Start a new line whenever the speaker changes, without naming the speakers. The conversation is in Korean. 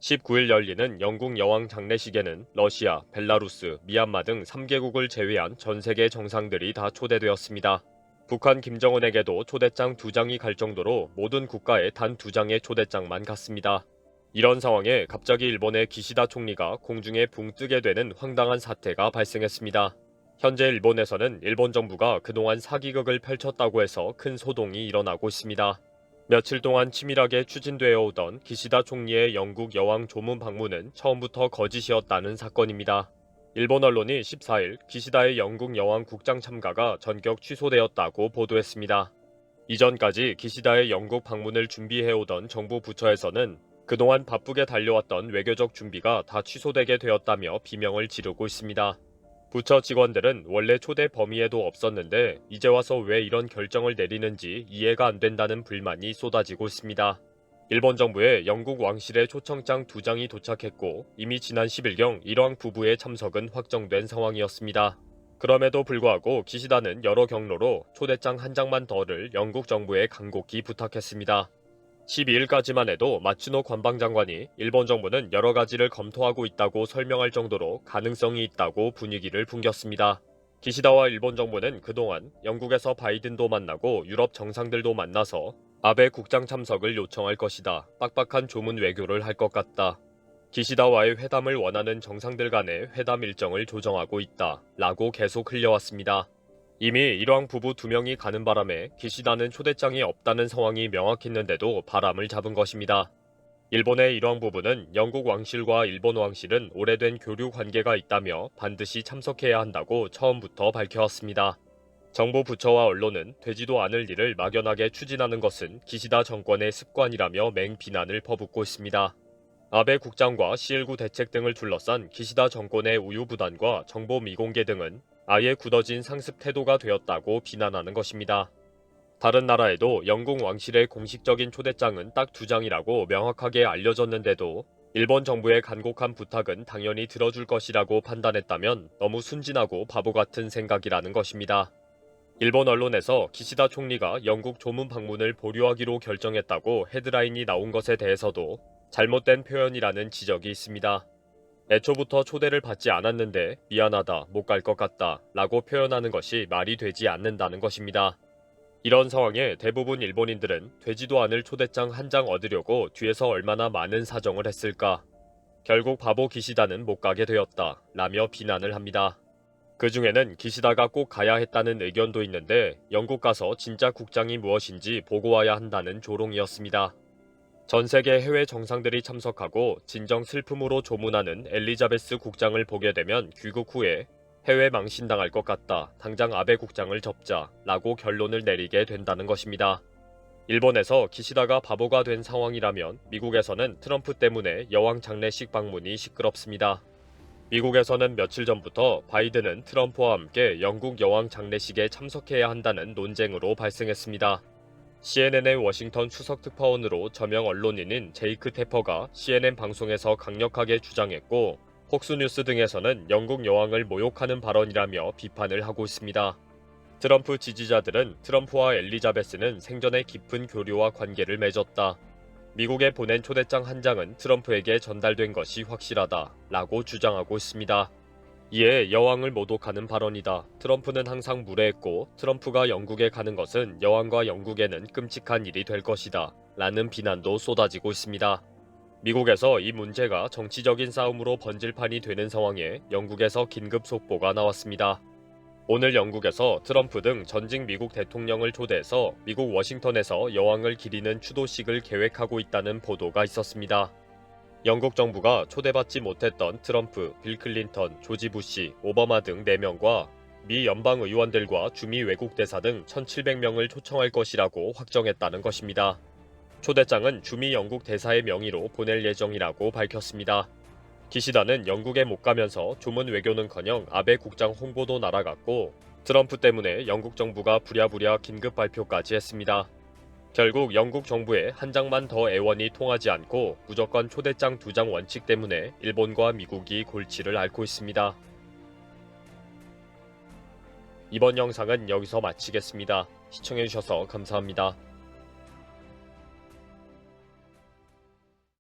19일 열리는 영국 여왕 장례식에는 러시아, 벨라루스, 미얀마 등 3개국을 제외한 전 세계 정상들이 다 초대되었습니다. 북한 김정은에게도 초대장 2장이 갈 정도로 모든 국가에 단 2장의 초대장만 갔습니다. 이런 상황에 갑자기 일본의 기시다 총리가 공중에 붕 뜨게 되는 황당한 사태가 발생했습니다. 현재 일본에서는 일본 정부가 그동안 사기극을 펼쳤다고 해서 큰 소동이 일어나고 있습니다. 며칠 동안 치밀하게 추진되어 오던 기시다 총리의 영국 여왕 조문 방문은 처음부터 거짓이었다는 사건입니다. 일본 언론이 14일 기시다의 영국 여왕 국장 참가가 전격 취소되었다고 보도했습니다. 이전까지 기시다의 영국 방문을 준비해오던 정부 부처에서는 그동안 바쁘게 달려왔던 외교적 준비가 다 취소되게 되었다며 비명을 지르고 있습니다. 부처 직원들은 원래 초대 범위에도 없었는데 이제 와서 왜 이런 결정을 내리는지 이해가 안 된다는 불만이 쏟아지고 있습니다. 일본 정부의 영국 왕실의 초청장 두 장이 도착했고 이미 지난 10일경 일왕 부부의 참석은 확정된 상황이었습니다. 그럼에도 불구하고 기시다는 여러 경로로 초대장 한 장만 더를 영국 정부에 간곡히 부탁했습니다. 12일까지만 해도 마츠노 관방장관이 일본 정부는 여러 가지를 검토하고 있다고 설명할 정도로 가능성이 있다고 분위기를 풍겼습니다. 기시다와 일본 정부는 그동안 영국에서 바이든도 만나고 유럽 정상들도 만나서 아베 국장 참석을 요청할 것이다. 빡빡한 조문 외교를 할 것 같다. 기시다와의 회담을 원하는 정상들 간의 회담 일정을 조정하고 있다. 라고 계속 흘려왔습니다. 이미 일왕 부부 두 명이 가는 바람에 기시다는 초대장이 없다는 상황이 명확했는데도 바람을 잡은 것입니다. 일본의 일왕 부부는 영국 왕실과 일본 왕실은 오래된 교류 관계가 있다며 반드시 참석해야 한다고 처음부터 밝혀왔습니다. 정부 부처와 언론은 되지도 않을 일을 막연하게 추진하는 것은 기시다 정권의 습관이라며 맹비난을 퍼붓고 있습니다. 아베 국장과 C19 대책 등을 둘러싼 기시다 정권의 우유부단과 정보 미공개 등은 아예 굳어진 상습 태도가 되었다고 비난하는 것입니다. 다른 나라에도 영국 왕실의 공식적인 초대장은 딱 두 장이라고 명확하게 알려졌는데도 일본 정부의 간곡한 부탁은 당연히 들어줄 것이라고 판단했다면 너무 순진하고 바보 같은 생각이라는 것입니다. 일본 언론에서 기시다 총리가 영국 조문 방문을 보류하기로 결정했다고 헤드라인이 나온 것에 대해서도 잘못된 표현이라는 지적이 있습니다. 애초부터 초대를 받지 않았는데 미안하다, 못 갈 것 같다 라고 표현하는 것이 말이 되지 않는다는 것입니다. 이런 상황에 대부분 일본인들은 되지도 않을 초대장 한 장 얻으려고 뒤에서 얼마나 많은 사정을 했을까. 결국 바보 기시다는 못 가게 되었다 라며 비난을 합니다. 그 중에는 기시다가 꼭 가야 했다는 의견도 있는데 영국 가서 진짜 국장이 무엇인지 보고 와야 한다는 조롱이었습니다. 전 세계 해외 정상들이 참석하고 진정 슬픔으로 조문하는 엘리자베스 국장을 보게 되면 귀국 후에 해외 망신당할 것 같다. 당장 아베 국장을 접자. 라고 결론을 내리게 된다는 것입니다. 일본에서 기시다가 바보가 된 상황이라면 미국에서는 트럼프 때문에 여왕 장례식 방문이 시끄럽습니다. 미국에서는 며칠 전부터 바이든은 트럼프와 함께 영국 여왕 장례식에 참석해야 한다는 논쟁으로 발생했습니다. CNN의 워싱턴 추석 특파원으로 저명 언론인인 제이크 테퍼가 CNN 방송에서 강력하게 주장했고 폭스뉴스 등에서는 영국 여왕을 모욕하는 발언이라며 비판을 하고 있습니다. 트럼프 지지자들은 트럼프와 엘리자베스는 생전에 깊은 교류와 관계를 맺었다. 미국에 보낸 초대장 한 장은 트럼프에게 전달된 것이 확실하다. 라고 주장하고 있습니다. 이에 여왕을 모독하는 발언이다. 트럼프는 항상 무례했고 트럼프가 영국에 가는 것은 여왕과 영국에는 끔찍한 일이 될 것이다. 라는 비난도 쏟아지고 있습니다. 미국에서 이 문제가 정치적인 싸움으로 번질판이 되는 상황에 영국에서 긴급 속보가 나왔습니다. 오늘 영국에서 트럼프 등 전직 미국 대통령을 초대해서 미국 워싱턴에서 여왕을 기리는 추도식을 계획하고 있다는 보도가 있었습니다. 영국 정부가 초대받지 못했던 트럼프, 빌 클린턴, 조지 부시, 오바마 등 4명과 미 연방 의원들과 주미 외국 대사 등 1,700명을 초청할 것이라고 확정했다는 것입니다. 초대장은 주미 영국 대사의 명의로 보낼 예정이라고 밝혔습니다. 기시다는 영국에 못 가면서 조문 외교는커녕 아베 국장 홍보도 날아갔고 트럼프 때문에 영국 정부가 부랴부랴 긴급 발표까지 했습니다. 결국 영국 정부의 한 장만 더 애원이 통하지 않고 무조건 초대장 두 장 원칙 때문에 일본과 미국이 골치를 앓고 있습니다. 이번 영상은 여기서 마치겠습니다. 시청해주셔서 감사합니다.